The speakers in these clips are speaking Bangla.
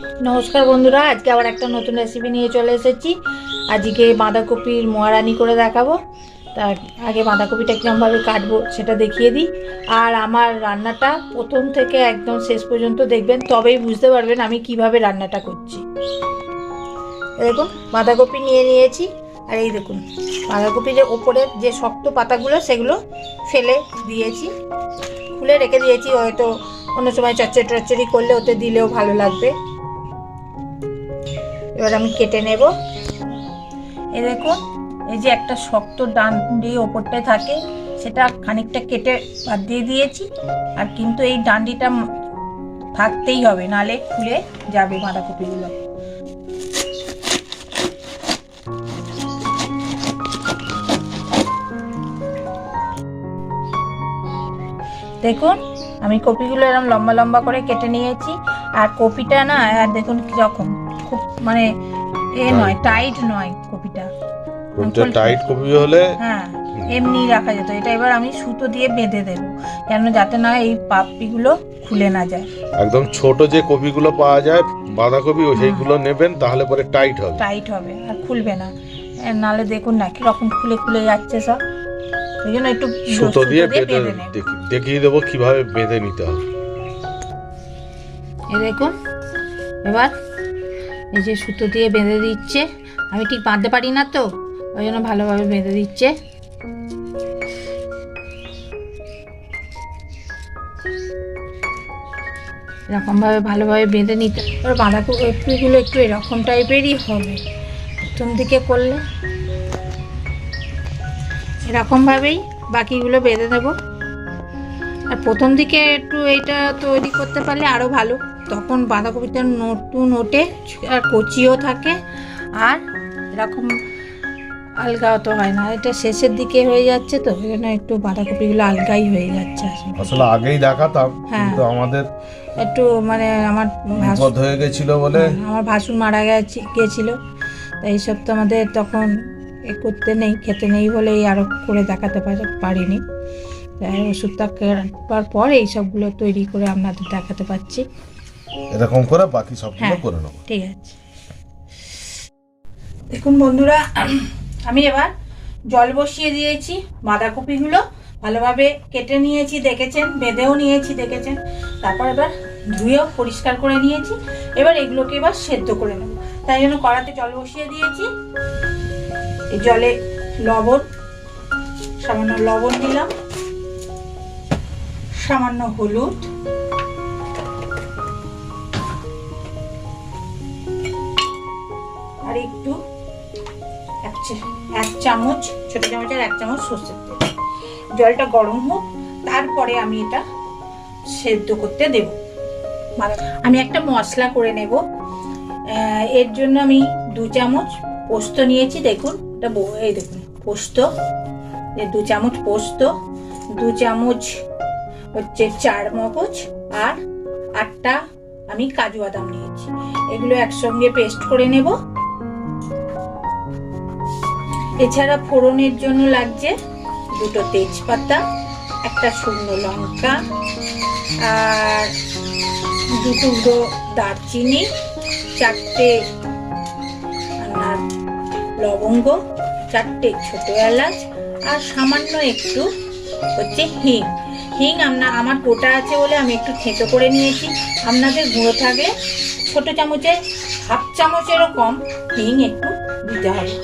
নমস্কার বন্ধুরা, আজকে আবার একটা নতুন রেসিপি নিয়ে চলে এসেছি। আজকে বাঁধাকপির মোয়ারানি করে দেখাবো। তার আগে বাঁধাকপিটা কীরকমভাবে কাটবো সেটা দেখিয়ে দিই। আর আমার রান্নাটা প্রথম থেকে একদম শেষ পর্যন্ত দেখবেন, তবেই বুঝতে পারবেন আমি কীভাবে রান্নাটা করছি। দেখুন, বাঁধাকপি নিয়ে নিয়েছি। আর এই দেখুন, বাঁধাকপির যে ওপরের যে শক্ত পাতাগুলো, সেগুলো ফেলে দিয়েছি। খুলে রেখে দিয়েছি, হয়তো অন্য সময় চচ্চড়ি টচ্চড়ি করলে ওতে দিলেও ভালো লাগবে। এবার আমি কেটে নেব। এ দেখুন, এই যে একটা শক্ত ডান্ডি ওপরটায় থাকে, সেটা খানিকটা কেটে বাদ দিয়ে দিয়েছি। আর কিন্তু এই ডান্ডিটা থাকতেই হবে, নালে খুলে যাবে বাঁধাকপিগুলো। দেখুন আমি কপিগুলো এরকম লম্বা লম্বা করে কেটে নিয়েছি। আর কপিটা না আর দেখুন কীরকম খুব মানে এ নয় টাইট নয় কপিটা। কোনটা টাইট কপি হলে হ্যাঁ এমনি রাখা যেত। এটা এবার আমি সুতো দিয়ে বেঁধে দেবো কেন যাতে না এই পাপড়িগুলো খুলে না যায়। একদম ছোট যে কপিগুলো পাওয়া যায় বাঁধাকপি ও সেইগুলো নেবেন তাহলে পরে টাইট হবে। টাইট হবে আর খুলবে না। নালে দেখুন না কীরকম খুলে খুলে যাচ্ছে সব। ওই জন্য একটু সুতো দিয়ে বেঁধে দেখিয়ে দেবো কীভাবে বেঁধে নিতে হবে এই দেখুন এবার এই যে সুতো দিয়ে বেঁধে দিচ্ছে। আমি ঠিক বাঁধতে পারি না তো ওই জন্য ভালোভাবে বেঁধে দিচ্ছে। এরকমভাবে ভালোভাবে বেঁধে নিতে এবার বাঁধাকপিগুলো একটু এরকম টাইপেরই হবে। প্রথম দিকে করলে এরকমভাবেই বাকিগুলো বেঁধে দেবো আর প্রথম দিকে একটু এইটা তৈরি করতে পারলে আরও ভালো। তখন বাঁধাকপিটা নতুন ওঠে আর কচিও থাকে। আর এরকম আলগাও তো হয় না। এটা শেষের দিকে হয়ে যাচ্ছে তো ওই জন্য একটু বাঁধাকপিগুলো আলগাই হয়ে যাচ্ছে আসলে। আগেই দেখাতাম হ্যাঁ। কিন্তু আমাদের একটু মানে আমার বিপদ হয়ে গেছিল বলে হ্যাঁ, আমার ভাসুর মারা গেছে গিয়েছিল তাই এইসব তো আমাদের তখন করতে নেই খেতে নেই বলে আরও করে দেখাতে পারিনি। ওষুধটা খাওয়ার পর এই সবগুলো তৈরি করে আপনাদের দেখাতে পাচ্ছি। এরকম করে বাকি সবগুলো হ্যাঁ। করে নেব। ঠিক আছে। দেখুন বন্ধুরা আমি এবার জল বসিয়ে দিয়েছি বাঁধাকপিগুলো ভালোভাবে কেটে নিয়েছি দেখেছেন? বেঁধেও নিয়েছি দেখেছেন? তারপর এবার ধুয়েও পরিষ্কার করে নিয়েছি। এবার এগুলোকে এবার সেদ্ধ করে নেব। তাই জন্য কড়াতে জল বসিয়ে দিয়েছি। জলে লবণ, সামান্য লবণ দিলাম, সামান্য হলুদ, আর একটু এক চামচ, ছোট চামচের এক চামচ সর্ষের তেল। জলটা গরম হোক, তারপরে আমি এটা সেদ্ধ করতে দেব। আমি একটা মশলা করে নেব। এর জন্য আমি দু চামচ পোস্ত নিয়েছি, দেখুন। ব- এই দেখুন, পোস্ত দু চামচ পোস্ত, দু চামচ হচ্ছে চার মগজ, আর আটটা আমি কাজু বাদাম নিয়েছি। এগুলো একসঙ্গে পেস্ট করে নেব। এছাড়া ফোড়নের জন্য লাগছে দুটো তেজপাতা, একটা শুকনো লঙ্কা, আর দু টুকরো দারচিনি, চারটে আপনার লবঙ্গ চারটে ছোট এলাচ আর সামান্য একটু হচ্ছে হিং। হিং আপনার আমার গোটা আছে বলে আমি একটু থেঁতো করে নিয়েছি। আপনাদের গুঁড়ো থাকলে ছোট চামচে, হাফ চামচেরও কম হিং একটু দিতে হবে।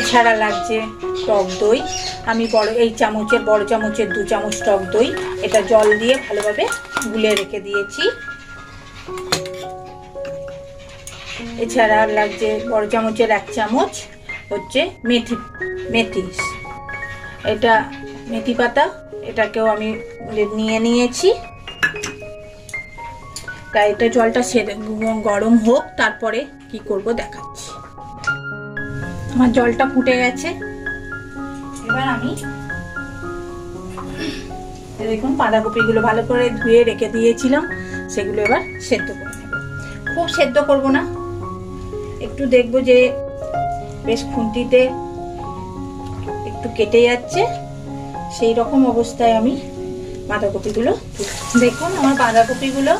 এছাড়া লাগছে টক দই। আমি বড় এই চামচের বড় চামচের দু চামচ টক দই। এটা জল দিয়ে ভালোভাবে গুলে রেখে দিয়েছি। এছাড়া লাগছে বড় চামচের এক চামচ হচ্ছে মেথি মেথি। এটা মেথি পাতা, এটাকেও আমি নিয়ে নিয়েছি। তাই এটা জলটা সেরে গরম হোক, তারপরে কি করব দেখাচ্ছি। আমার জলটা ফুটে গেছে। এবার আমি দেখুন বাঁধাকপিগুলো ভালো করে ধুয়ে রেখে দিয়েছিলাম, সেগুলো এবার সেদ্ধ করে খুব সেদ্ধ করব না একটু দেখব যে বেশ খুন্তিতে একটু কেটে যাচ্ছে। সেই রকম অবস্থায় আমি বাঁধাকপিগুলো দেখুন, আমার বাঁধাকপিগুলো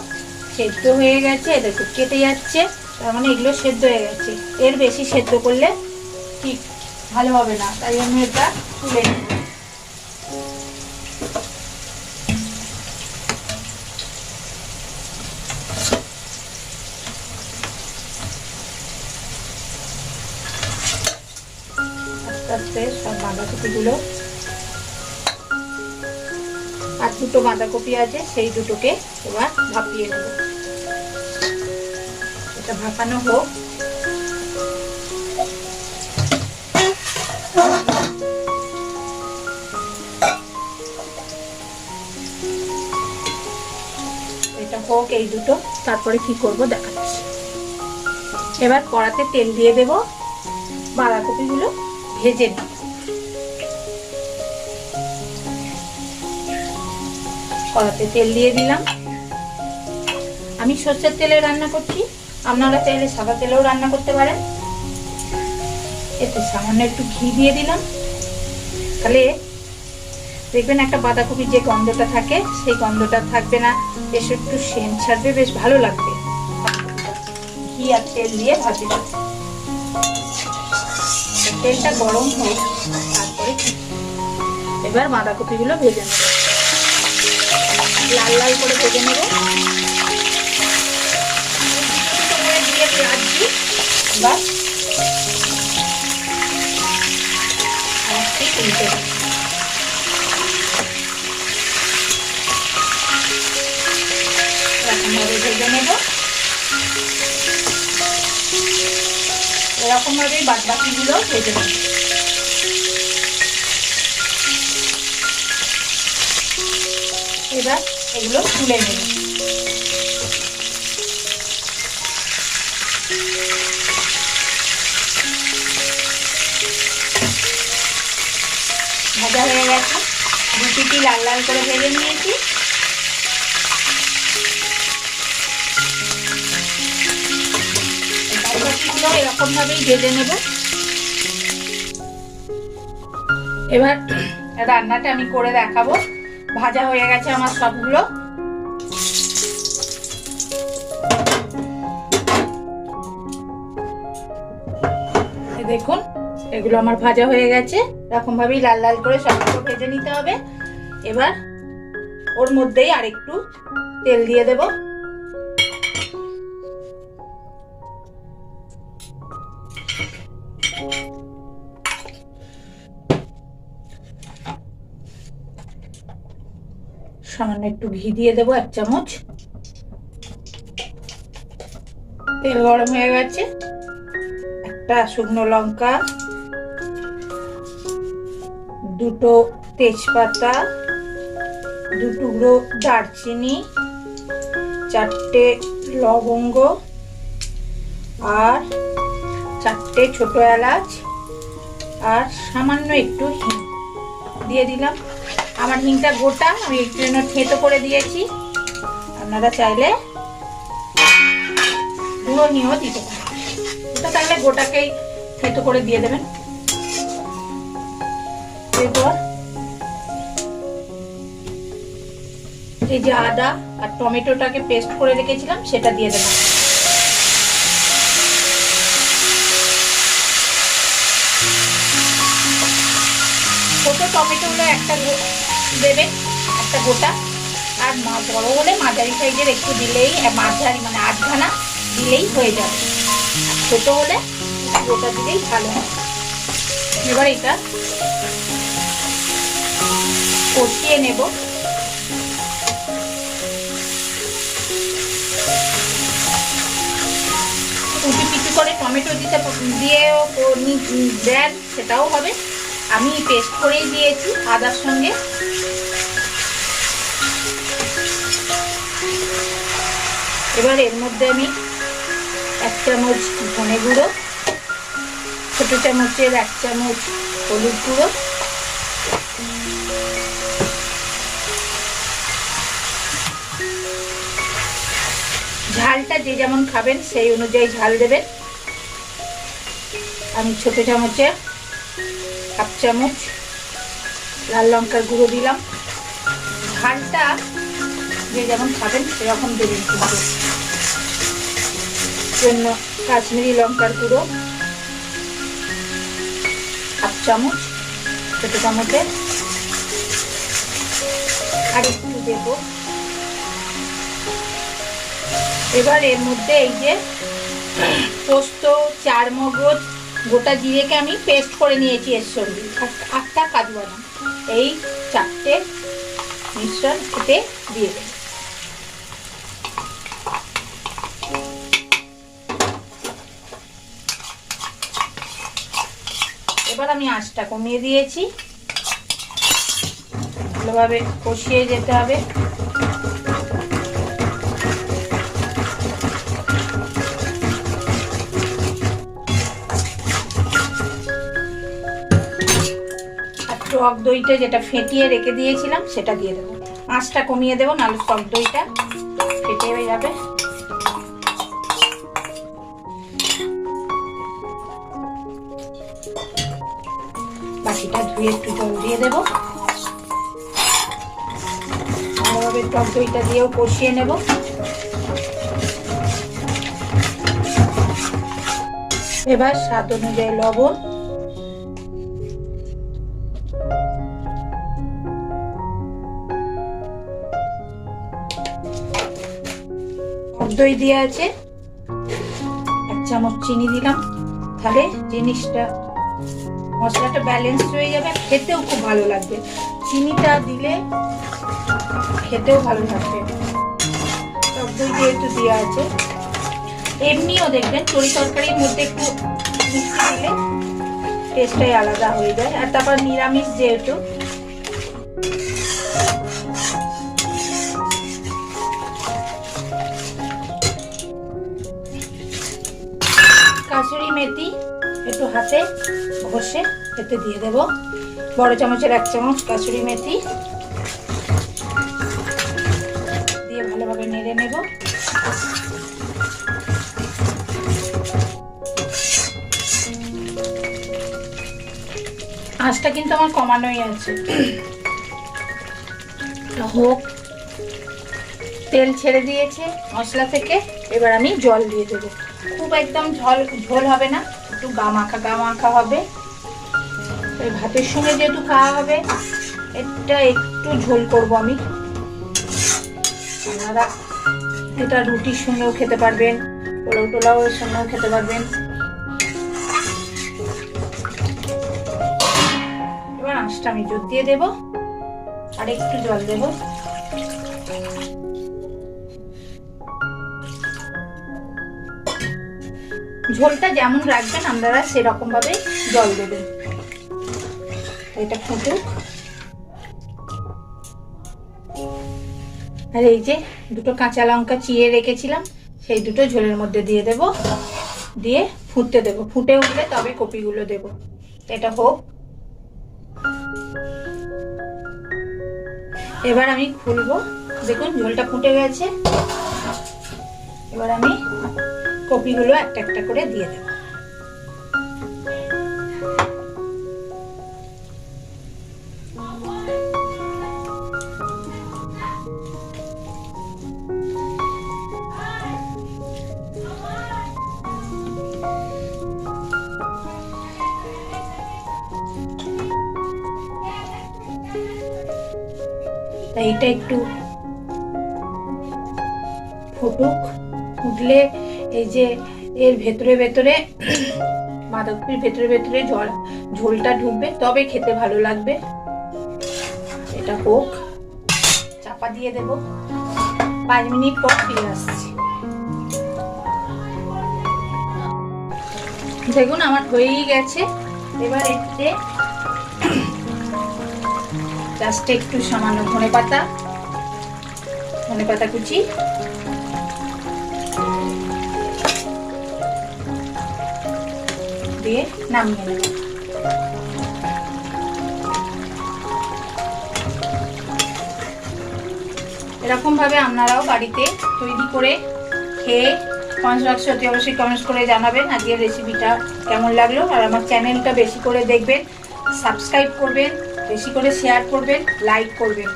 সেদ্ধ হয়ে গেছে, এদের খুব কেটে যাচ্ছে। তার মানে এগুলো সেদ্ধ হয়ে গেছে। এর বেশি সেদ্ধ করলে ঠিক ভালো হবে না। তাই আমি এটা তুলে নেব দুটো বাঁধাকপি আছে, সেই দুটোকে এবার ভাপিয়ে নেব। এটা ভাপানো হোক। এটা হোক এই দুটো, তারপরে কি করব দেখাচ্ছি। এবার কড়াতে তেল দিয়ে দেব। বাঁধাকপিগুলো ভেজে নেব। কড়াতে তেল দিয়ে দিলাম। আমি সর্ষের তেলে রান্না করছি। আপনারা চাইলে সাদা তেলেও রান্না করতে পারেন। এতে সামান্য একটু ঘি দিয়ে দিলাম। তাহলে দেখবেন একটা বাঁধাকপির যে গন্ধটা থাকে, সেই গন্ধটা থাকবে না। বেশ একটু সেন ছাড়বে, বেশ ভালো লাগবে। ঘি আর তেল দিয়ে ভাজি তেলটা গরম হোক, তারপরে এবার বাঁধাকপিগুলো ভেজে নেব। লাল লাল করে ভেজে নেব। দিয়ে পেঁয়াজ দিই ঠিক উল্টে ভেজে নেব। এবার এগুলো তুলে নেব। ভাজা হয়ে গেছে। রুটিটি লাল লাল করে ভেজে নিয়েছি। বাদবাকিগুলো এরকম ভাবেই ভেজে নেব। এবার রান্নাটা আমি করে দেখাবো। ভাজা হয়ে গেছে আমার সবগুলো। দেখুন, এগুলো আমার ভাজা হয়ে গেছে। এরকম ভাবেই লাল লাল করে সবগুলো ভেজে নিতে হবে। এবার ওর মধ্যেই আরেকটু তেল দিয়ে দেব। সামান্য একটু ঘি দিয়ে দেবো এক চামচ। তেল গরম হয়ে গেছে। একটা শুকনো লঙ্কা, দুটো তেজপাতা, দু টুকরো দারচিনি, চারটে লবঙ্গ আর চারটে ছোট এলাচ আর সামান্য একটু হিং। দিয়ে দিলাম। আমার হিংটা গোটা, আমি একটু জন্য থেতো করে দিয়েছি। আপনারা চাইলে গুঁড়ো হিংও দিতে পারেন। ওটা গোটাকেই থেতো করে দিয়ে দেবেন। এরপর এই যে আদা আর টমেটোটাকে পেস্ট করে রেখেছিলাম, সেটা দিয়ে দেবো। ছোট টমেটোগুলো একটা দেবেন একটা গোটা। আর মা বড় হলে মাঝারি সাইজের একটু দিলেই মাঝারি মানে আধখানা দিলেই হয়ে যাবে। আর ছোট হলে গোটা দিলেই ভালো হয়। এবার এটা কষিয়ে নেব। কুচি কুচি করে টমেটো দিতে দিয়েও দেন, সেটাও হবে। আমি পেস্ট করেই দিয়েছি আদার সঙ্গে। এবার এর মধ্যে আমি এক চামচ ধনে গুঁড়ো, ছোট চামচের এক চামচ হলুদ গুঁড়ো, ঝালটা যে যেমন খাবেন সেই অনুযায়ী ঝাল দেবেন। আমি ছোট চামচের হাফ চামচ, লাল লঙ্কার গুঁড়ো দিলাম। ঝালটা যে যেমন খাবেন সেরকম দেবেন কিন্তু। জন্য কাশ্মীরি লঙ্কার গুঁড়ো হাফ চামচ, ছোট চামচের। আর একটু দেব। এবার এর মধ্যে এই যে পোস্ত চার মগজ গোটা জিরেকে আমি পেস্ট করে নিয়েছি এর সঙ্গে। আটটা কাজু বাদাম। এই চারটে মিশ্রণ খেতে দিয়ে দেব। এবার আমি আঁচটা কমিয়ে দিয়েছি। ভালোভাবে কষিয়ে যেতে হবে। টক দইটা যেটা ফেটিয়ে রেখে দিয়েছিলাম, সেটা দিয়ে দেবো। আঁচটা কমিয়ে দেবো, নাহলে টক দইটা ফেটে হয়ে যাবে। বাকিটা ধুয়ে একটু জল দিয়ে দেবো। ভালোভাবে টক দইটা দিয়েও কষিয়ে নেব। এবার স্বাদ অনুযায়ী লবণ। দই দিয়ে আছে। এক চামচ চিনি দিলাম। তাহলে জিনিসটা, মশলাটা ব্যালেন্স হয়ে যাবে। খেতেও খুব ভালো লাগবে। চিনিটা দিলে খেতেও ভালো লাগবে। টক দই যেহেতু দেওয়া আছে। এমনিও দেখবেন, তরি তরকারির মধ্যে একটু মিষ্টি দিলে টেস্টটাই আলাদা হয়ে যায়। আর তারপর নিরামিষ যেহেতু কাসুরি মেথি একটু হাতে ঘষে এতে দিয়ে দেব। বড় চামচের এক চামচ কাসুরি মেথি। দিয়ে ভালোভাবে নেড়ে নেব। আঁচটা কিন্তু আমার কমানোই আছে। হোক, তেল ছেড়ে দিয়েছে, মশলা থেকে এবার আমি জল দিয়ে দেবো। খুব একদম ঝল, ঝোল হবে না, একটু গা মাখা গা মাখা হবে ভাতের সঙ্গে যেহেতু খাওয়া হবে, এটা একটু ঝোল করব আমি। আপনারা এটা রুটির সঙ্গেও খেতে পারবেন পোলাও টোলাও সঙ্গেও খেতে পারবেন। এবার আঁচটা আমি জোর দিয়ে দেবো, আর একটু জল দেবো। ঝোলটা যেমন রাখবেন, আপনারা সেরকম ভাবে জল দেবেন। এটা ফুটুক। আর এই যে দুটো কাঁচা লঙ্কা চিয়ে রেখেছিলাম, সেই দুটো ঝোলের মধ্যে দিয়ে দেব। দিয়ে ফুটতে দেব। ফুটে উঠলে তবে কপিগুলো দেব। এটা হোক। এবার আমি খুলবো। দেখুন, ঝোলটা ফুটে গেছে। এবার আমি কপিগুলো একটা একটা করে দিয়ে দেব। এটা একটু ফুটুক ফুটলে এই যে এর ভেতরে ভেতরে বাঁধাকপির ভেতরে ভেতরে জল, ঝোলটা ঢুকবে, তবে খেতে ভালো লাগবে। এটা হোক, চাপা দিয়ে দেব। পাঁচ মিনিট পর ফিরে আসছি। দেখুন, আমার হয়েই গেছে। এবার এতে জাস্ট একটু সামান্য ধনে পাতা ধনে পাতা কুচি দিয়ে নামিয়ে নেব। এরকম ভাবে আপনারাও বাড়িতে তৈরি করে খেয়ে কমেন্ট বক্সে অতি অবশ্যই কমেন্টস করে জানাবেন, আজকের রেসিপিটা কেমন লাগল, আর আমার চ্যানেলটা বেশি করে দেখবেন সাবস্ক্রাইব করবেন, বেশি করে শেয়ার করবেন লাইক করবেন।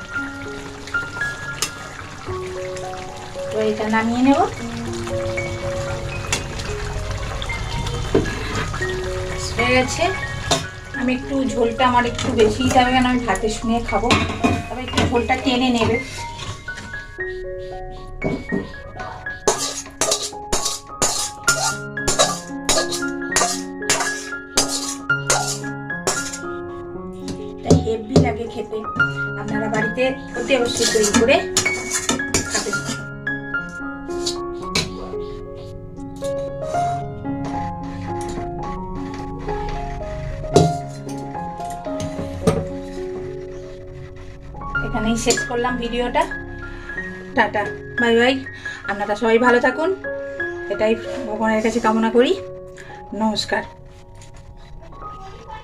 তো এটা নামিয়ে নেব। হয়ে গেছে। আমি একটু ঝোলটা আমার একটু বেশিই যাবে কেন আমি ভাতের শুনে খাব। তবে একটু ঝোলটা টেনে নেবে। হেভি লাগে খেতে। আপনারা বাড়িতে অতি অবশ্যই তৈরি করে শেষ করলাম ভিডিওটা। Tata, bye bye. আপনারা সবাই ভালো থাকুন। এটাই ভগবানের কাছে কামনা করি। নমস্কার।